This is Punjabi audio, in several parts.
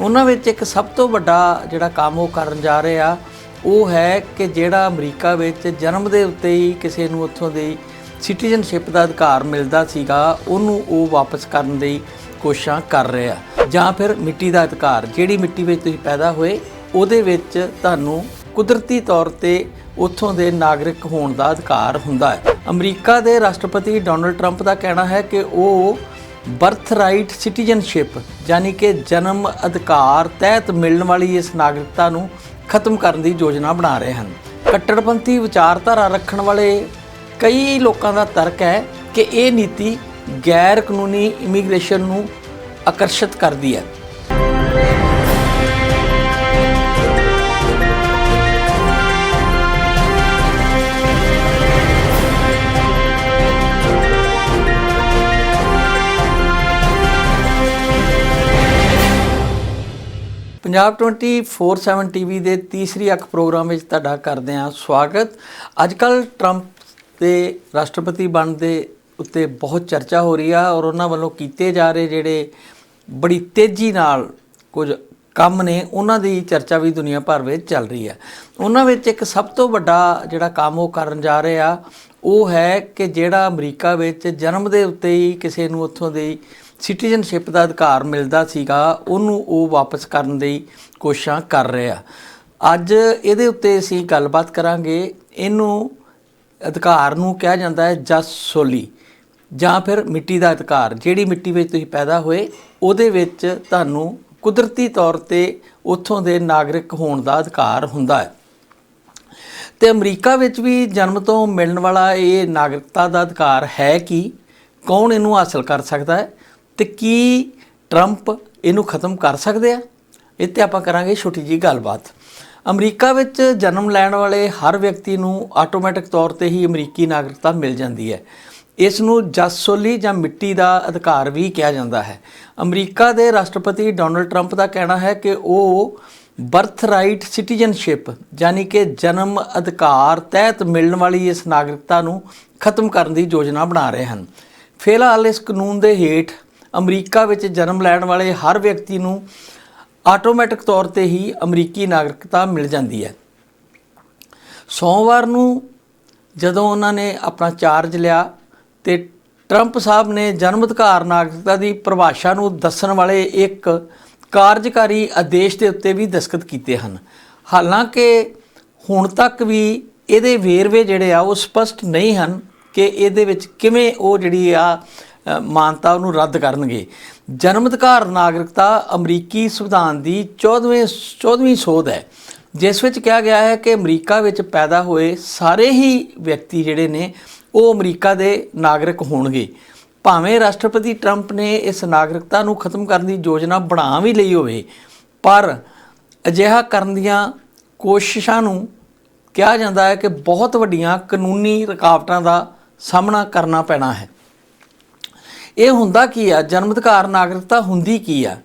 ਉਹਨਾਂ ਵਿੱਚ ਇੱਕ ਸਭ ਤੋਂ ਵੱਡਾ ਜਿਹੜਾ ਕੰਮ ਉਹ ਕਰਨ ਜਾ ਰਹੇ ਆ, ਉਹ ਹੈ ਕਿ ਜਿਹੜਾ ਅਮਰੀਕਾ ਵਿੱਚ ਜਨਮ ਦੇ ਉੱਤੇ ਹੀ ਕਿਸੇ ਨੂੰ ਉੱਥੋਂ ਦੀ ਸਿਟੀਜ਼ਨਸ਼ਿਪ ਦਾ ਅਧਿਕਾਰ ਮਿਲਦਾ ਸੀਗਾ, ਉਹਨੂੰ ਉਹ ਵਾਪਸ ਕਰਨ ਦੀ ਕੋਸ਼ਿਸ਼ਾਂ ਕਰ ਰਹੇ ਆ। ਜਾਂ ਫਿਰ ਮਿੱਟੀ ਦਾ ਅਧਿਕਾਰ, ਜਿਹੜੀ ਮਿੱਟੀ ਵਿੱਚ ਤੁਸੀਂ ਪੈਦਾ ਹੋਏ, ਉਹਦੇ ਵਿੱਚ ਤੁਹਾਨੂੰ ਕੁਦਰਤੀ ਤੌਰ ਤੇ ਉੱਥੋਂ ਦੇ ਨਾਗਰਿਕ ਹੋਣ ਦਾ ਅਧਿਕਾਰ ਹੁੰਦਾ ਹੈ। ਅਮਰੀਕਾ ਦੇ ਰਾਸ਼ਟਰਪਤੀ ਡੋਨਲਡ ਟਰੰਪ ਦਾ ਕਹਿਣਾ ਹੈ ਕਿ ਉਹ ਬਰਥ ਰਾਈਟ ਸਿਟੀਜ਼ਨਸ਼ਿਪ, ਯਾਨੀ ਕਿ ਜਨਮ ਅਧਿਕਾਰ ਤਹਿਤ ਮਿਲਣ ਵਾਲੀ ਇਸ ਨਾਗਰਿਕਤਾ ਨੂੰ ਖਤਮ ਕਰਨ ਦੀ ਯੋਜਨਾ ਬਣਾ ਰਹੇ ਹਨ। ਕੱਟੜਪੰਥੀ ਵਿਚਾਰਧਾਰਾ ਰੱਖਣ ਵਾਲੇ ਕਈ ਲੋਕਾਂ ਦਾ ਤਰਕ ਹੈ ਕਿ ਇਹ ਨੀਤੀ ਗੈਰ ਕਾਨੂੰਨੀ ਇਮੀਗ੍ਰੇਸ਼ਨ ਨੂੰ ਆਕਰਸ਼ਿਤ ਕਰਦੀ ਹੈ। ਪੰਜਾਬ 24/7 ਟੀਵੀ ਦੇ ਤੀਸਰੀ ਅੱਖ ਪ੍ਰੋਗਰਾਮ ਵਿੱਚ ਤੁਹਾਡਾ ਕਰਦੇ ਹਾਂ ਸਵਾਗਤ। ਅੱਜ ਕੱਲ ਟਰੰਪ ਦੇ ਰਾਸ਼ਟਰਪਤੀ ਬਣਨ ਦੇ ਉੱਤੇ ਬਹੁਤ ਚਰਚਾ ਹੋ ਰਹੀ ਆ ਔਰ ਉਹਨਾਂ ਵੱਲੋਂ ਕੀਤੇ ਜਾ ਰਹੇ ਜਿਹੜੇ ਬੜੀ ਤੇਜ਼ੀ ਨਾਲ ਕੁਝ ਕੰਮ ਨੇ, ਉਹਨਾਂ ਦੀ ਚਰਚਾ ਵੀ ਦੁਨੀਆ ਭਰ ਵਿੱਚ ਚੱਲ ਰਹੀ ਹੈ। ਉਹਨਾਂ ਵਿੱਚ ਇੱਕ ਸਭ ਤੋਂ ਵੱਡਾ ਜਿਹੜਾ ਕੰਮ ਉਹ ਕਰਨ ਜਾ ਰਹੇ ਆ, ਉਹ ਹੈ ਕਿ ਜਿਹੜਾ ਅਮਰੀਕਾ ਵਿੱਚ ਜਨਮ ਦੇ ਉੱਤੇ ਹੀ ਕਿਸੇ ਨੂੰ ਉੱਥੋਂ ਦੀ ਸਿਟੀਜ਼ਨਸ਼ਿਪ ਦਾ ਅਧਿਕਾਰ ਮਿਲਦਾ ਸੀਗਾ, ਉਹਨੂੰ ਉਹ ਵਾਪਸ ਕਰਨ ਦੀ ਕੋਸ਼ਿਸ਼ਾਂ ਕਰ ਰਿਹਾ ਅੱਜ ਇਹਦੇ ਉੱਤੇ ਅਸੀਂ ਗੱਲਬਾਤ ਕਰਾਂਗੇ, ਇਹਨੂੰ ਅਧਿਕਾਰ ਨੂੰ ਕਿਹਾ ਜਾਂਦਾ ਹੈ ਜਸ ਸੋਲੀ, ਜਾਂ ਫਿਰ ਮਿੱਟੀ ਦਾ ਅਧਿਕਾਰ, ਜਿਹੜੀ ਮਿੱਟੀ ਵਿੱਚ ਤੁਸੀਂ ਪੈਦਾ ਹੋਏ, ਉਹਦੇ ਵਿੱਚ ਤੁਹਾਨੂੰ ਕੁਦਰਤੀ ਤੌਰ ਤੇ ਉੱਥੋਂ ਦੇ ਨਾਗਰਿਕ ਹੋਣ ਦਾ ਅਧਿਕਾਰ ਹੁੰਦਾ ਹੈ। ਤੇ ਅਮਰੀਕਾ ਵਿੱਚ ਵੀ ਜਨਮ ਤੋਂ ਮਿਲਣ ਵਾਲਾ ਇਹ ਨਾਗਰਿਕਤਾ ਦਾ ਅਧਿਕਾਰ ਹੈ ਕਿ, ਕੌਣ ਇਹਨੂੰ ਹਾਸਲ ਕਰ ਸਕਦਾ ਹੈ? ਤੇ ਕੀ ਟਰੰਪ ਇਹਨੂੰ ਖਤਮ ਕਰ ਸਕਦੇ ਆ? ਇਹ ਇੱਥੇ ਆਪਾਂ ਕਰਾਂਗੇ ਛੋਟੀ ਜੀ ਗੱਲਬਾਤ। ਅਮਰੀਕਾ ਵਿੱਚ ਜਨਮ ਲੈਣ ਵਾਲੇ ਹਰ ਵਿਅਕਤੀ ਨੂੰ ਆਟੋਮੈਟਿਕ ਤੌਰ ਤੇ ਹੀ ਅਮਰੀਕੀ ਨਾਗਰਿਕਤਾ ਮਿਲ ਜਾਂਦੀ ਹੈ। ਇਸ ਨੂੰ ਜਸੋਲੀ ਜਾਂ ਮਿੱਟੀ ਦਾ ਅਧਿਕਾਰ ਵੀ ਕਿਹਾ ਜਾਂਦਾ ਹੈ। ਅਮਰੀਕਾ ਦੇ ਰਾਸ਼ਟਰਪਤੀ ਡੋਨਲਡ ਟਰੰਪ ਦਾ ਕਹਿਣਾ ਹੈ ਕਿ ਉਹ ਬਰਥ ਰਾਈਟ ਸਿਟੀਜ਼ਨਸ਼ਿਪ, ਯਾਨੀ ਕਿ ਜਨਮ ਅਧਿਕਾਰ ਤਹਿਤ ਮਿਲਣ ਵਾਲੀ ਇਸ ਨਾਗਰਿਕਤਾ ਨੂੰ ਖਤਮ ਕਰਨ ਦੀ ਯੋਜਨਾ ਬਣਾ ਰਹੇ ਹਨ। ਫਿਲਹਾਲ ਇਸ ਕਾਨੂੰਨ ਦੇ ਹੇਠ ਅਮਰੀਕਾ ਵਿੱਚ ਜਨਮ ਲੈਣ ਵਾਲੇ ਹਰ ਵਿਅਕਤੀ ਨੂੰ ਆਟੋਮੈਟਿਕ ਤੌਰ ਤੇ ਹੀ ਅਮਰੀਕੀ ਨਾਗਰਿਕਤਾ ਮਿਲ ਜਾਂਦੀ ਹੈ। ਸੋਮਵਾਰ ਨੂੰ ਜਦੋਂ ਉਹਨਾਂ ਨੇ ਆਪਣਾ ਚਾਰਜ ਲਿਆ ਤੇ ਟਰੰਪ ਸਾਹਿਬ ਨੇ ਜਨਮ ਅਧਿਕਾਰ ਨਾਗਰਿਕਤਾ ਦੀ ਪਰਿਭਾਸ਼ਾ ਨੂੰ ਦੱਸਣ ਵਾਲੇ ਇੱਕ ਕਾਰਜਕਾਰੀ ਆਦੇਸ਼ ਦੇ ਉੱਤੇ ਵੀ ਦਸਖਤ ਕੀਤੇ ਹਨ। ਹਾਲਾਂਕਿ ਹੁਣ ਤੱਕ ਵੀ ਇਹਦੇ ਵੇਰਵੇ ਜਿਹੜੇ ਆ ਉਹ ਸਪਸ਼ਟ ਨਹੀਂ ਹਨ ਕਿ ਇਹਦੇ ਵਿੱਚ ਕਿਵੇਂ ਉਹ ਜਿਹੜੀ ਆ ਮਾਨਤਾ ਉਹਨੂੰ ਰੱਦ ਕਰਨਗੇ। ਜਨਮ ਅਧਿਕਾਰ ਨਾਗਰਿਕਤਾ ਅਮਰੀਕੀ ਸੰਵਿਧਾਨ ਦੀ 14ਵੇਂ 14ਵੀਂ ਸੋਧ ਹੈ, ਜਿਸ ਵਿੱਚ ਕਿਹਾ ਗਿਆ ਹੈ ਕਿ ਅਮਰੀਕਾ ਵਿੱਚ ਪੈਦਾ ਹੋਏ ਸਾਰੇ ਹੀ ਵਿਅਕਤੀ ਜਿਹੜੇ ਨੇ, ਉਹ ਅਮਰੀਕਾ ਦੇ ਨਾਗਰਿਕ ਹੋਣਗੇ। ਭਾਵੇਂ ਰਾਸ਼ਟਰਪਤੀ ਟਰੰਪ ਨੇ ਇਸ ਨਾਗਰਿਕਤਾ ਨੂੰ ਖਤਮ ਕਰਨ ਦੀ ਯੋਜਨਾ ਬਣਾ ਵੀ ਲਈ ਹੋਵੇ, ਪਰ ਅਜਿਹਾ ਕਰਨ ਦੀਆਂ ਕੋਸ਼ਿਸ਼ਾਂ ਨੂੰ ਕਿਹਾ ਜਾਂਦਾ ਹੈ ਕਿ ਬਹੁਤ ਵੱਡੀਆਂ ਕਾਨੂੰਨੀ ਰੁਕਾਵਟਾਂ ਦਾ ਸਾਹਮਣਾ ਕਰਨਾ ਪੈਣਾ ਹੈ। ਇਹ ਹੁੰਦਾ ਕੀ ਆ? ਜਨਮ ਅਧਿਕਾਰ ਨਾਗਰਿਕਤਾ ਹੁੰਦੀ ਕੀ ਆ?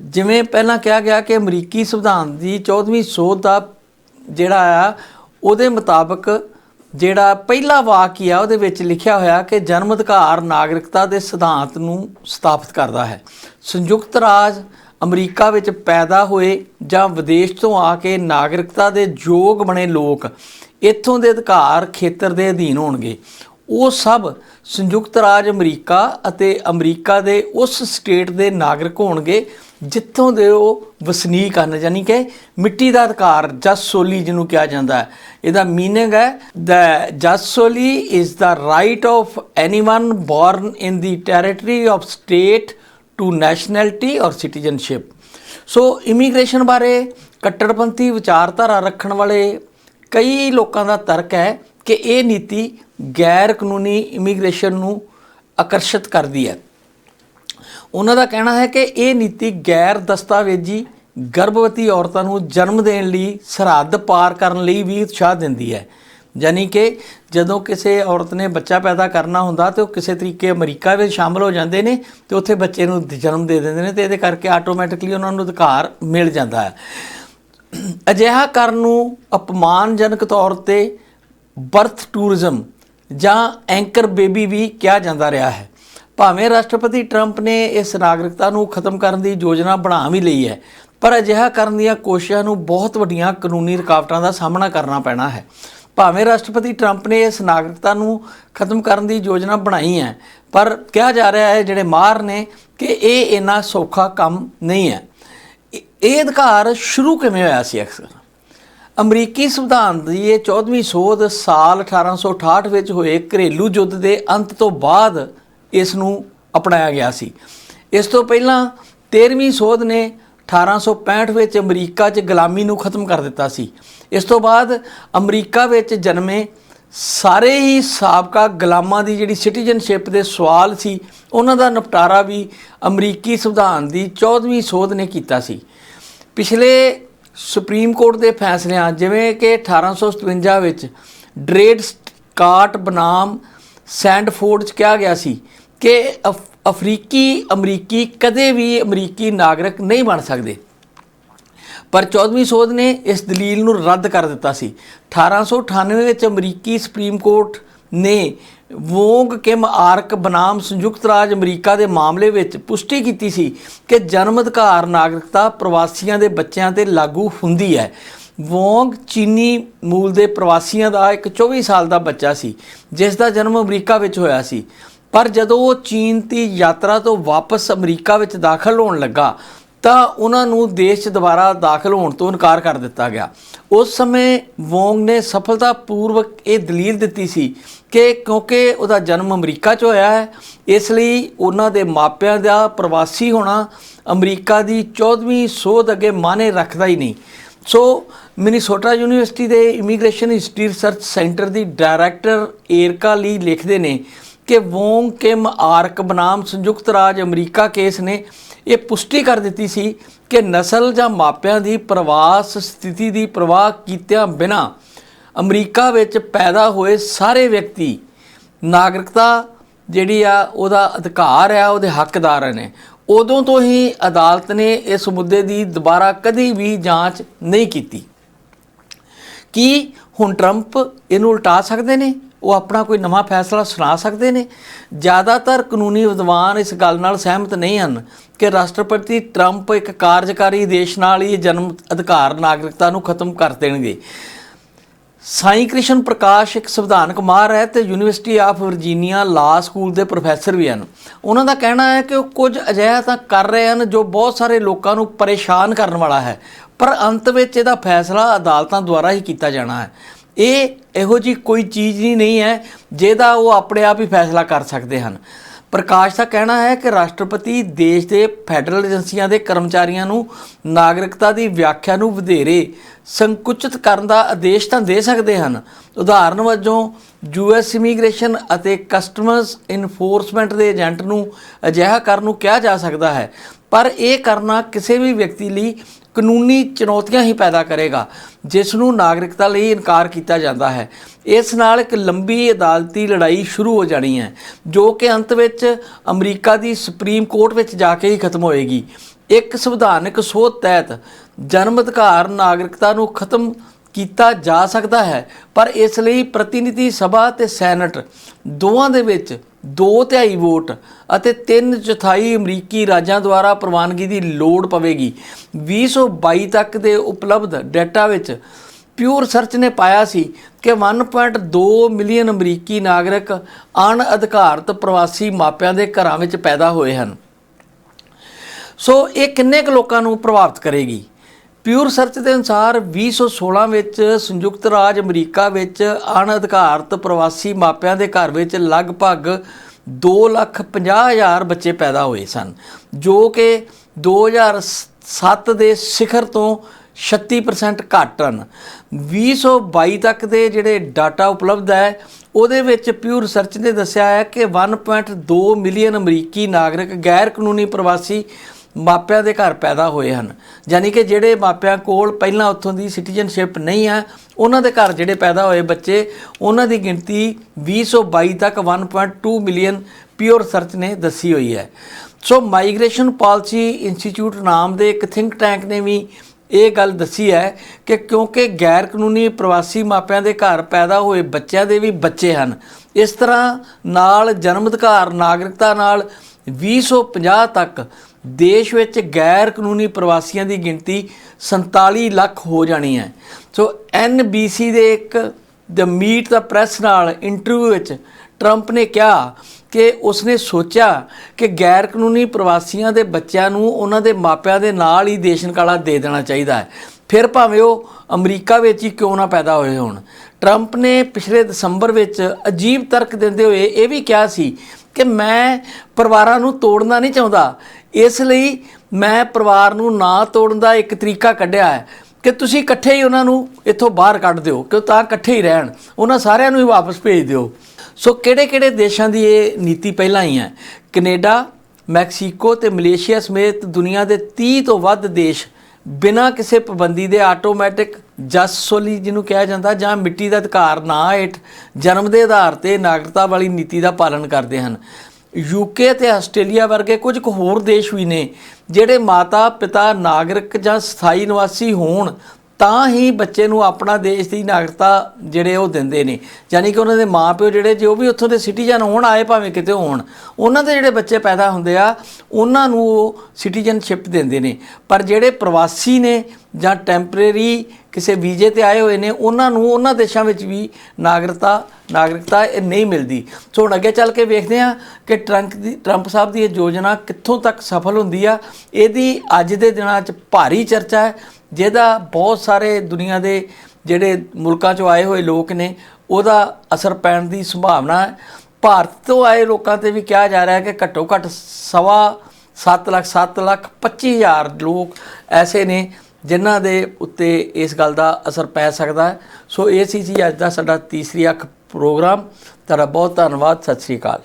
ਜਿਵੇਂ ਪਹਿਲਾਂ ਕਿਹਾ ਗਿਆ ਕਿ ਅਮਰੀਕੀ ਸੰਵਿਧਾਨ ਦੀ 14ਵੀਂ ਸੋਧ ਦਾ ਜਿਹੜਾ ਆ, ਉਹਦੇ ਮੁਤਾਬਕ ਜਿਹੜਾ ਪਹਿਲਾ ਵਾਕ ਆ, ਉਹਦੇ ਵਿੱਚ ਲਿਖਿਆ ਹੋਇਆ ਕਿ ਜਨਮ ਅਧਿਕਾਰ ਨਾਗਰਿਕਤਾ ਦੇ ਸਿਧਾਂਤ ਨੂੰ ਸਥਾਪਿਤ ਕਰਦਾ ਹੈ। ਸੰਯੁਕਤ ਰਾਜ ਅਮਰੀਕਾ ਵਿੱਚ ਪੈਦਾ ਹੋਏ ਜਾਂ ਵਿਦੇਸ਼ ਤੋਂ ਆ ਕੇ ਨਾਗਰਿਕਤਾ ਦੇ ਯੋਗ ਬਣੇ ਲੋਕ ਇੱਥੋਂ ਦੇ ਅਧਿਕਾਰ ਖੇਤਰ ਦੇ ਅਧੀਨ ਹੋਣਗੇ। ਉਹ ਸਭ ਸੰਯੁਕਤ ਰਾਜ ਅਮਰੀਕਾ ਅਤੇ ਅਮਰੀਕਾ ਦੇ ਉਸ ਸਟੇਟ ਦੇ ਨਾਗਰਿਕ ਹੋਣਗੇ, ਜਿੱਥੋਂ ਦੇ ਉਹ ਵਸਨੀਕ ਹਨ, ਯਾਨੀ ਕਿ ਮਿੱਟੀ ਦਾ ਅਧਿਕਾਰ ਜਸੋਲੀ ਜਿਹਨੂੰ ਕਿਹਾ ਜਾਂਦਾ ਹੈ। ਇਹਦਾ ਮੀਨਿੰਗ ਹੈ the jus soli is the right of anyone born in the territory of state to nationality or citizenship so immigration ਬਾਰੇ ਕੱਟੜਪੰਥੀ ਵਿਚਾਰਧਾਰਾ ਰੱਖਣ ਵਾਲੇ ਕਈ ਲੋਕਾਂ ਦਾ ਤਰਕ ਹੈ। ਕਿ ਇਹ ਨੀਤੀ ਗੈਰ ਕਾਨੂੰਨੀ ਇਮੀਗ੍ਰੇਸ਼ਨ ਨੂੰ ਆਕਰਸ਼ਿਤ ਕਰਦੀ ਹੈ। ਉਹਨਾਂ ਦਾ ਕਹਿਣਾ ਹੈ ਕਿ ਇਹ ਨੀਤੀ ਗੈਰ ਦਸਤਾਵੇਜ਼ੀ ਗਰਭਵਤੀ ਔਰਤਾਂ ਨੂੰ ਜਨਮ ਦੇਣ ਲਈ ਸਰਹੱਦ ਪਾਰ ਕਰਨ ਲਈ ਵੀ ਉਤਸ਼ਾਹ ਦਿੰਦੀ ਹੈ। ਯਾਨੀ ਕਿ ਜਦੋਂ ਕਿਸੇ ਔਰਤ ਨੇ ਬੱਚਾ ਪੈਦਾ ਕਰਨਾ ਹੁੰਦਾ ਤੇ ਉਹ ਕਿਸੇ ਤਰੀਕੇ ਅਮਰੀਕਾ ਵਿੱਚ ਸ਼ਾਮਲ ਹੋ ਜਾਂਦੇ ਨੇ ਤੇ ਉੱਥੇ ਬੱਚੇ ਨੂੰ ਜਨਮ ਦੇ ਦਿੰਦੇ ਨੇ ਤੇ ਇਹਦੇ ਕਰਕੇ ਆਟੋਮੈਟਿਕਲੀ ਉਹਨਾਂ ਨੂੰ ਅਧਿਕਾਰ ਮਿਲ ਜਾਂਦਾ ਹੈ। ਅਜਿਹਾ ਕਰਨ ਨੂੰ ਅਪਮਾਨਜਨਕ ਤੌਰ ਤੇ ਬਰਥ ਟੂਰਿਜ਼ਮ ਜਾਂ ਐਂਕਰ ਬੇਬੀ ਵੀ ਕਿਹਾ ਜਾਂਦਾ ਰਿਹਾ ਹੈ। ਭਾਵੇਂ ਰਾਸ਼ਟਰਪਤੀ ਟਰੰਪ ਨੇ ਇਸ ਨਾਗਰਿਕਤਾ ਨੂੰ ਖਤਮ ਕਰਨ ਦੀ ਯੋਜਨਾ ਬਣਾ ਵੀ ਲਈ ਹੈ, ਪਰ ਅਜਿਹਾ ਕਰਨ ਦੀਆਂ ਕੋਸ਼ਿਸ਼ਾਂ ਨੂੰ ਬਹੁਤ ਵੱਡੀਆਂ ਕਾਨੂੰਨੀ ਰੁਕਾਵਟਾਂ ਦਾ ਸਾਹਮਣਾ ਕਰਨਾ ਪੈਣਾ ਹੈ। ਭਾਵੇਂ ਰਾਸ਼ਟਰਪਤੀ ਟਰੰਪ ਨੇ ਇਸ ਨਾਗਰਿਕਤਾ ਨੂੰ ਖਤਮ ਕਰਨ ਦੀ ਯੋਜਨਾ ਬਣਾਈ ਹੈ, ਪਰ ਕਿਹਾ ਜਾ ਰਿਹਾ ਹੈ ਜਿਹੜੇ ਮਾਰ ਨੇ ਕਿ ਇਹ ਇੰਨਾ ਸੌਖਾ ਕੰਮ ਨਹੀਂ ਹੈ। ਇਹ ਅਧਿਕਾਰ ਸ਼ੁਰੂ ਕਿਵੇਂ ਹੋਇਆ ਸੀ ਅਕਸਰ? ਅਮਰੀਕੀ ਸੰਵਿਧਾਨ ਦੀ ਇਹ 14ਵੀਂ ਸੋਧ ਸਾਲ 1868 ਵਿੱਚ ਹੋਏ ਘਰੇਲੂ ਯੁੱਧ ਦੇ ਅੰਤ ਤੋਂ ਬਾਅਦ ਇਸ ਨੂੰ ਅਪਣਾਇਆ ਗਿਆ ਸੀ। ਇਸ ਤੋਂ ਪਹਿਲਾਂ 13ਵੀਂ ਸੋਧ ਨੇ 1865 ਵਿੱਚ ਅਮਰੀਕਾ 'ਚ ਗੁਲਾਮੀ ਨੂੰ ਖਤਮ ਕਰ ਦਿੱਤਾ ਸੀ। ਇਸ ਤੋਂ ਬਾਅਦ ਅਮਰੀਕਾ ਵਿੱਚ ਜਨਮੇ ਸਾਰੇ ਹੀ ਸਾਬਕਾ ਗੁਲਾਮਾਂ ਦੀ ਜਿਹੜੀ ਸਿਟੀਜ਼ਨਸ਼ਿਪ ਦੇ ਸਵਾਲ ਸੀ, ਉਹਨਾਂ ਦਾ ਨਿਪਟਾਰਾ ਵੀ ਅਮਰੀਕੀ ਸੰਵਿਧਾਨ ਦੀ 14ਵੀਂ ਸੋਧ ਨੇ ਕੀਤਾ ਸੀ। ਪਿਛਲੇ ਸੁਪਰੀਮ ਕੋਰਟ ਦੇ ਫੈਸਲਿਆਂ, ਜਿਵੇਂ ਕਿ 1857 ਵਿੱਚ ਡਰੇਡ ਸਕਾਟ ਬਨਾਮ ਸੈਂਡਫੋਰਡ ਚ ਕਿਹਾ ਗਿਆ ਸੀ ਕਿ ਅਫ- ਅਫਰੀਕੀ, ਅਮਰੀਕੀ ਕਦੇ ਵੀ ਅਮਰੀਕੀ ਨਾਗਰਿਕ ਨਹੀਂ ਬਣ ਸਕਦੇ। ਪਰ 14ਵੀਂ ਸੋਧ ਨੇ ਇਸ ਦਲੀਲ ਨੂੰ ਰੱਦ ਕਰ ਦਿੱਤਾ ਸੀ। 1898 ਵਿੱਚ ਅਮਰੀਕੀ ਸੁਪਰੀਮ ਕੋਰਟ ਨੇ ਵੋਂਗ ਕਿਮ ਆਰਕ ਬਨਾਮ ਸੰਯੁਕਤ ਰਾਜ ਅਮਰੀਕਾ ਦੇ ਮਾਮਲੇ ਵਿੱਚ ਪੁਸ਼ਟੀ ਕੀਤੀ ਸੀ ਕਿ ਜਨਮ ਅਧਿਕਾਰ ਨਾਗਰਿਕਤਾ ਪ੍ਰਵਾਸੀਆਂ ਦੇ ਬੱਚਿਆਂ ਤੇ ਲਾਗੂ ਹੁੰਦੀ ਹੈ। ਵੋਂਗ ਚੀਨੀ ਮੂਲ ਦੇ ਪ੍ਰਵਾਸੀਆਂ ਦਾ ਇੱਕ 24 ਸਾਲ ਦਾ ਬੱਚਾ ਸੀ, ਜਿਸ ਦਾ ਜਨਮ ਅਮਰੀਕਾ ਵਿੱਚ ਹੋਇਆ ਸੀ। ਪਰ ਜਦੋਂ ਉਹ ਚੀਨ ਦੀ ਯਾਤਰਾ ਤੋਂ ਵਾਪਸ ਅਮਰੀਕਾ ਵਿੱਚ ਦਾਖਲ ਹੋਣ ਲੱਗਾ ਤਾਂ ਉਹਨਾਂ ਨੂੰ ਦੇਸ਼ 'ਚ ਦੁਬਾਰਾ ਦਾਖਲ ਹੋਣ ਤੋਂ ਇਨਕਾਰ ਕਰ ਦਿੱਤਾ ਗਿਆ। ਉਸ ਸਮੇਂ ਵੋਂਗ ਨੇ ਸਫਲਤਾਪੂਰਵਕ ਇਹ ਦਲੀਲ ਦਿੱਤੀ ਸੀ ਕਿ ਕਿਉਂਕਿ ਉਹਦਾ ਜਨਮ ਅਮਰੀਕਾ 'ਚ ਹੋਇਆ ਹੈ, ਇਸ ਲਈ ਉਹਨਾਂ ਦੇ ਮਾਪਿਆਂ ਦਾ ਪ੍ਰਵਾਸੀ ਹੋਣਾ ਅਮਰੀਕਾ ਦੀ 14ਵੀਂ ਸੋਧ ਅੱਗੇ ਮਾਨੇ ਰੱਖਦਾ ਹੀ ਨਹੀਂ। ਸੋ ਮਿਨੀਸੋਟਾ ਯੂਨੀਵਰਸਿਟੀ ਦੇ ਇਮੀਗ੍ਰੇਸ਼ਨ ਹਿਸਟਰੀ ਰਿਸਰਚ ਸੈਂਟਰ ਦੀ ਡਾਇਰੈਕਟਰ ਏਰਕਾ ਲਈ ਲਿਖਦੇ ਨੇ ਕਿ ਵੋਂਗ ਕਿਮ ਆਰਕ ਬਨਾਮ ਸੰਯੁਕਤ ਰਾਜ ਅਮਰੀਕਾ ਕੇਸ ਨੇ ਇਹ ਪੁਸ਼ਟੀ ਕਰ ਦਿੱਤੀ ਸੀ ਕਿ ਨਸਲ ਜਾਂ ਮਾਪਿਆਂ ਦੀ ਪ੍ਰਵਾਸ ਸਥਿਤੀ ਦੀ ਪ੍ਰਵਾਹ ਕੀਤਿਆਂ ਬਿਨਾ ਅਮਰੀਕਾ ਵਿੱਚ ਪੈਦਾ ਹੋਏ ਸਾਰੇ ਵਿਅਕਤੀ ਨਾਗਰਿਕਤਾ ਜਿਹੜੀ ਆ, ਉਹਦਾ ਅਧਿਕਾਰ ਆ, ਉਹਦੇ ਹੱਕਦਾਰ ਨੇ। ਉਦੋਂ ਤੋਂ ਹੀ ਅਦਾਲਤ ਨੇ ਇਸ ਮੁੱਦੇ ਦੀ ਦੁਬਾਰਾ ਕਦੀ ਵੀ ਜਾਂਚ ਨਹੀਂ ਕੀਤੀ। ਕੀ ਹੁਣ ਟਰੰਪ ਇਹਨੂੰ ਉਲਟਾ ਸਕਦੇ ਨੇ? ਉਹ ਆਪਣਾ ਕੋਈ ਨਵਾਂ ਫੈਸਲਾ ਸੁਣਾ ਸਕਦੇ ਨੇ? ਜ਼ਿਆਦਾਤਰ ਕਾਨੂੰਨੀ ਵਿਦਵਾਨ ਇਸ ਗੱਲ ਨਾਲ ਸਹਿਮਤ ਨਹੀਂ ਹਨ ਕਿ ਰਾਸ਼ਟਰਪਤੀ ਟਰੰਪ ਇੱਕ ਕਾਰਜਕਾਰੀ ਦੇਸ਼ ਨਾਲ ਹੀ ਜਨਮ ਅਧਿਕਾਰ ਨਾਗਰਿਕਤਾ ਨੂੰ ਖਤਮ ਕਰ ਦੇਣਗੇ। ਸਾਈ ਕ੍ਰਿਸ਼ਨ ਪ੍ਰਕਾਸ਼ ਇੱਕ ਸੰਵਿਧਾਨਕ ਮਾਹਰ ਹੈ ਤੇ University of Virginia law school ਦੇ ਪ੍ਰੋਫੈਸਰ ਵੀ ਹਨ। ਉਹਨਾਂ ਦਾ ਕਹਿਣਾ ਹੈ ਕਿ ਉਹ ਕੁਝ ਅਜਿਹਾ ਤਾਂ ਕਰ ਰਹੇ ਹਨ ਜੋ ਬਹੁਤ ਸਾਰੇ ਲੋਕਾਂ ਨੂੰ ਪਰੇਸ਼ਾਨ ਕਰਨ ਵਾਲਾ ਹੈ, ਪਰ ਅੰਤ ਵਿੱਚ ਇਹਦਾ ਫੈਸਲਾ ਅਦਾਲਤਾਂ ਦੁਆਰਾ ਹੀ ਕੀਤਾ ਜਾਣਾ ਹੈ। ਇਹ ਇਹੋ ਜੀ ਕੋਈ ਚੀਜ਼ ਹੀ ਨਹੀਂ ਹੈ ਜਿਹਦਾ ਉਹ ਆਪਣੇ ਆਪ ਹੀ ਫੈਸਲਾ ਕਰ ਸਕਦੇ ਹਨ। ਪ੍ਰਕਾਸ਼ ਦਾ ਕਹਿਣਾ ਹੈ ਕਿ ਰਾਸ਼ਟਰਪਤੀ ਦੇਸ਼ ਦੇ ਫੈਡਰਲ ਏਜੰਸੀਆਂ ਦੇ ਕਰਮਚਾਰੀਆਂ ਨੂੰ ਨਾਗਰਿਕਤਾ ਦੀ ਵਿਆਖਿਆ ਨੂੰ ਵਧੇਰੇ ਸੰਕੁਚਿਤ ਕਰਨ ਦਾ ਆਦੇਸ਼ ਤਾਂ ਦੇ ਸਕਦੇ ਹਨ। ਉਦਾਹਰਨ ਵਜੋਂ ਯੂਐਸ ਇਮੀਗ੍ਰੇਸ਼ਨ ਅਤੇ ਕਸਟਮਸ ਇਨਫੋਰਸਮੈਂਟ ਦੇ ਏਜੰਟ ਨੂੰ ਅਜਿਹਾ ਕਰਨ ਨੂੰ ਕਿਹਾ ਜਾ ਸਕਦਾ ਹੈ, ਪਰ ਇਹ ਕਰਨਾ ਕਿਸੇ ਵੀ ਵਿਅਕਤੀ ਲਈ ਕਾਨੂੰਨੀ ਚੁਣੌਤੀਆਂ ਹੀ ਪੈਦਾ ਕਰੇਗਾ, ਜਿਸ ਨੂੰ ਨਾਗਰਿਕਤਾ ਲਈ ਇਨਕਾਰ ਕੀਤਾ ਜਾਂਦਾ ਹੈ। ਇਸ ਨਾਲ ਇੱਕ ਲੰਬੀ ਅਦਾਲਤੀ ਲੜਾਈ ਸ਼ੁਰੂ ਹੋ ਜਾਣੀ ਹੈ, ਜੋ ਕਿ ਅੰਤ ਵਿੱਚ ਅਮਰੀਕਾ ਦੀ ਸੁਪਰੀਮ ਕੋਰਟ ਵਿੱਚ ਜਾ ਕੇ ਹੀ ਖਤਮ ਹੋਏਗੀ। ਇੱਕ ਸੰਵਿਧਾਨਕ ਸੋਧ ਤਹਿਤ ਜਨਮ ਅਧਿਕਾਰ ਨਾਗਰਿਕਤਾ ਨੂੰ ਖਤਮ ਕੀਤਾ ਜਾ ਸਕਦਾ ਹੈ, ਪਰ ਇਸ ਲਈ ਪ੍ਰਤੀਨਿਧੀ ਸਭਾ ਤੇ ਸੈਨੇਟ ਦੋਵਾਂ ਦੇ ਵਿੱਚ ਦੋ ਤਿਹਾਈ ਵੋਟ ਅਤੇ ਤਿੰਨ ਚੌਥਾਈ ਅਮਰੀਕੀ ਰਾਜਾਂ ਦੁਆਰਾ ਪ੍ਰਵਾਨਗੀ ਦੀ ਲੋੜ ਪਵੇਗੀ। 2022 ਤੱਕ ਦੇ ਉਪਲਬਧ ਡਾਟਾ ਵਿੱਚ ਪਿਓਰ ਸਰਚ ਨੇ ਪਾਇਆ ਸੀ ਕਿ 1.2 ਮਿਲੀਅਨ ਅਮਰੀਕੀ ਨਾਗਰਿਕ ਅਣਅਧਿਕਾਰਤ ਪ੍ਰਵਾਸੀ ਮਾਪਿਆਂ ਦੇ ਘਰਾਂ ਵਿੱਚ ਪੈਦਾ ਹੋਏ ਹਨ। ਸੋ ਇਹ ਕਿੰਨੇ ਕੁ ਲੋਕਾਂ ਨੂੰ ਪ੍ਰਭਾਵਿਤ ਕਰੇਗੀ? ਪਿਊਰ ਸਰਚ ਦੇ ਅਨੁਸਾਰ 2016 ਵਿੱਚ ਸੰਯੁਕਤ ਰਾਜ ਅਮਰੀਕਾ ਵਿੱਚ ਅਣਅਧਿਕਾਰਤ ਪ੍ਰਵਾਸੀ ਮਾਪਿਆਂ ਦੇ ਘਰ ਵਿੱਚ ਲਗਭਗ 2,50,000 ਬੱਚੇ ਪੈਦਾ ਹੋਏ ਸਨ ਜੋ ਕਿ 2007 ਦੇ ਸਿਖਰ ਤੋਂ 36% ਘੱਟ ਹਨ। 2022 ਤੱਕ ਦੇ ਜਿਹੜੇ ਡਾਟਾ ਉਪਲਬਧ ਹੈ ਉਹਦੇ ਵਿੱਚ ਪਿਊਰ ਰਿਸਰਚ ਨੇ ਦੱਸਿਆ ਹੈ ਕਿ 1.2 ਮਿਲੀਅਨ ਅਮਰੀਕੀ ਨਾਗਰਿਕ ਗੈਰ ਕਾਨੂੰਨੀ ਪ੍ਰਵਾਸੀ ਮਾਪਿਆਂ ਦੇ ਘਰ ਪੈਦਾ ਹੋਏ ਹਨ। ਯਾਨੀ ਕਿ ਜਿਹੜੇ ਮਾਪਿਆਂ ਕੋਲ ਪਹਿਲਾਂ ਉੱਥੋਂ ਦੀ ਸਿਟੀਜ਼ਨਸ਼ਿਪ ਨਹੀਂ ਹੈ ਉਹਨਾਂ ਦੇ ਘਰ ਜਿਹੜੇ ਪੈਦਾ ਹੋਏ ਬੱਚੇ, ਉਹਨਾਂ ਦੀ ਗਿਣਤੀ 2022 ਤੱਕ 1.2 ਮਿਲੀਅਨ ਪਿਓਰ ਸਰਚ ਨੇ ਦੱਸੀ ਹੋਈ ਹੈ। ਸੋ ਮਾਈਗ੍ਰੇਸ਼ਨ ਪਾਲਿਸੀ ਇੰਸਟੀਚਿਊਟ ਨਾਮ ਦੇ ਇੱਕ ਥਿੰਕ ਟੈਂਕ ਨੇ ਵੀ ਇਹ ਗੱਲ ਦੱਸੀ ਹੈ ਕਿ ਕਿਉਂਕਿ ਗੈਰ ਕਾਨੂੰਨੀ ਪ੍ਰਵਾਸੀ ਮਾਪਿਆਂ ਦੇ ਘਰ ਪੈਦਾ ਹੋਏ ਬੱਚਿਆਂ ਦੇ ਵੀ ਬੱਚੇ ਹਨ। ਇਸ ਤਰ੍ਹਾਂ ਨਾਲ ਜਨਮ ਅਧਿਕਾਰ ਨਾਗਰਿਕਤਾ ਨਾਲ 2050 ਤੱਕ ਦੇਸ਼ ਵਿੱਚ ਗੈਰ ਕਾਨੂੰਨੀ ਪ੍ਰਵਾਸੀਆਂ ਦੀ ਗਿਣਤੀ 47 ਲੱਖ ਹੋ ਜਾਣੀ ਹੈ। ਸੋ NBC ਦੇ ਇੱਕ ਦ ਮੀਟ ਦਾ ਪ੍ਰੈਸ ਨਾਲ ਇੰਟਰਵਿਊ ਵਿੱਚ ਟਰੰਪ ਨੇ ਕਿਹਾ ਕਿ ਉਸਨੇ ਸੋਚਿਆ ਕਿ ਗੈਰ ਕਾਨੂੰਨੀ ਪ੍ਰਵਾਸੀਆਂ ਦੇ ਬੱਚਿਆਂ ਨੂੰ ਉਹਨਾਂ ਦੇ ਮਾਪਿਆਂ ਦੇ ਨਾਲ ਹੀ ਦੇਸ਼ ਨਿਕਾਲਾ ਦੇ ਦੇਣਾ ਚਾਹੀਦਾ ਹੈ। ਫਿਰ ਭਾਵੇਂ ਉਹ ਅਮਰੀਕਾ ਵਿੱਚ ਹੀ ਕਿਉਂ ਨਾ ਪੈਦਾ ਹੋਏ ਹੋਣ। ਟਰੰਪ ਨੇ ਪਿਛਲੇ ਦਸੰਬਰ ਵਿੱਚ ਅਜੀਬ ਤਰਕ ਦਿੰਦੇ ਹੋਏ ਇਹ ਵੀ ਕਿਹਾ ਸੀ ਕਿ ਮੈਂ ਪਰਿਵਾਰਾਂ ਨੂੰ ਤੋੜਨਾ ਨਹੀਂ ਚਾਹੁੰਦਾ ਇਸ ਲਈ ਮੈਂ ਪਰਿਵਾਰ ਨੂੰ ਨਾ ਤੋੜਨ ਦਾ ਇੱਕ ਤਰੀਕਾ ਕੱਢਿਆ ਹੈ ਕਿ ਤੁਸੀਂ ਇਕੱਠੇ ਹੀ ਉਹਨਾਂ ਨੂੰ ਇੱਥੋਂ ਬਾਹਰ ਕੱਢ ਦਿਓ ਕਿ ਤਾਂ ਇਕੱਠੇ ਹੀ ਰਹਿਣ, ਉਹਨਾਂ ਸਾਰਿਆਂ ਨੂੰ ਹੀ ਵਾਪਸ ਭੇਜ ਦਿਓ। ਸੋ ਕਿਹੜੇ-ਕਿਹੜੇ ਦੇਸ਼ਾਂ ਦੀ ਇਹ ਨੀਤੀ ਪਹਿਲਾਂ ਹੀ ਹੈ? ਕੈਨੇਡਾ, ਮੈਕਸੀਕੋ ਤੇ ਮਲੇਸ਼ੀਆ ਸਮੇਤ ਦੁਨੀਆ ਦੇ 30 ਤੋਂ ਵੱਧ ਦੇਸ਼ ਬਿਨਾਂ ਕਿਸੇ ਪਾਬੰਦੀ ਦੇ ਆਟੋਮੈਟਿਕ ਜਸਸੋਲੀ ਜਿਹਨੂੰ ਕਿਹਾ ਜਾਂਦਾ ਜਾਂ ਮਿੱਟੀ ਦਾ ਅਧਿਕਾਰ ਨਾ ਹੇਠ ਜਨਮ ਦੇ ਆਧਾਰ ਤੇ ਨਾਗਰਿਕਤਾ ਵਾਲੀ ਨੀਤੀ ਦਾ ਪਾਲਣ ਕਰਦੇ ਹਨ। ਯੂਕੇ ਤੇ ਆਸਟ੍ਰੇਲੀਆ ਵਰਗੇ ਕੁਝ ਕੁ ਹੋਰ ਦੇਸ਼ ਵੀ ਨੇ ਜਿਹੜੇ ਮਾਤਾ ਪਿਤਾ ਨਾਗਰਿਕ ਜਾਂ ਸਥਾਈ ਨਿਵਾਸੀ ਹੋਣ ਤਾਂ ਹੀ ਬੱਚੇ ਨੂੰ ਆਪਣਾ ਦੇਸ਼ ਦੀ ਨਾਗਰਿਕਤਾ ਜਿਹੜੇ ਉਹ ਦਿੰਦੇ ਨੇ। ਯਾਨੀ ਕਿ ਉਹਨਾਂ ਦੇ ਮਾਪਿਓ ਜਿਹੜੇ ਜੋ ਵੀ ਉੱਥੋਂ ਦੇ ਸਿਟੀਜ਼ਨ ਹੋਣ, ਆਏ ਭਾਵੇਂ ਕਿਤੇ ਹੋਣ, ਉਹਨਾਂ ਦੇ ਜਿਹੜੇ ਬੱਚੇ ਪੈਦਾ ਹੁੰਦੇ ਆ, ਉਹਨਾਂ ਨੂੰ ਉਹ ਸਿਟੀਜ਼ਨਸ਼ਿਪ ਦਿੰਦੇ ਨੇ। ਪਰ ਜਿਹੜੇ ਪ੍ਰਵਾਸੀ ਨੇ ਜਾਂ ਟੈਂਪਰੇਰੀ ਕਿਸੇ ਵੀਜ਼ੇ ਤੇ ਆਏ ਹੋਏ ਨੇ, ਉਹਨਾਂ ਨੂੰ ਉਹਨਾਂ ਦੇਸ਼ਾਂ ਵਿੱਚ ਵੀ ਨਾਗਰਿਕਤਾ ਨਾਗਰਿਕਤਾ ਨਹੀਂ ਮਿਲਦੀ। ਸੋ ਹੁਣ ਅੱਗੇ ਚੱਲ ਕੇ ਵੇਖਦੇ ਹਾਂ ਕਿ ਟਰੰਪ ਦੀ, ਟਰੰਪ ਸਾਹਿਬ ਦੀ ਇਹ ਯੋਜਨਾ ਕਿੱਥੋਂ ਤੱਕ ਸਫਲ ਹੁੰਦੀ ਆ। ਇਹਦੀ ਅੱਜ ਦੇ ਦਿਨਾਂ 'ਚ ਭਾਰੀ ਚਰਚਾ ਹੈ। ਜਿਹਦਾ ਬਹੁਤ ਸਾਰੇ ਦੁਨੀਆ ਦੇ ਜਿਹੜੇ ਮੁਲਕਾਂ 'ਚੋਂ ਆਏ ਹੋਏ ਲੋਕ ਨੇ, ਉਹਦਾ ਅਸਰ ਪੈਣ ਦੀ ਸੰਭਾਵਨਾ ਹੈ। ਭਾਰਤ ਤੋਂ ਆਏ ਲੋਕਾਂ ਤੇ ਵੀ ਕਿਹਾ ਜਾ ਰਿਹਾ ਹੈ ਕਿ ਘੱਟੋ ਘੱਟ ਸਵਾ 7 ਲੱਖ 7 ਲੱਖ 25 ਹਜ਼ਾਰ ਲੋਕ ਐਸੇ ਨੇ ਜਿਨ੍ਹਾਂ ਦੇ ਉੱਤੇ ਇਸ ਗੱਲ ਦਾ ਅਸਰ ਪੈ ਸਕਦਾ ਸੋ ਇਹ ਸੀ ਜੀ ਅੱਜ ਦਾ ਸਾਡਾ ਤੀਸਰੀ ਅੱਖ ਪ੍ਰੋਗਰਾਮ। ਤੁਹਾਡਾ ਬਹੁਤ ਧੰਨਵਾਦ। ਸਤਿ ਸ੍ਰੀ ਅਕਾਲ।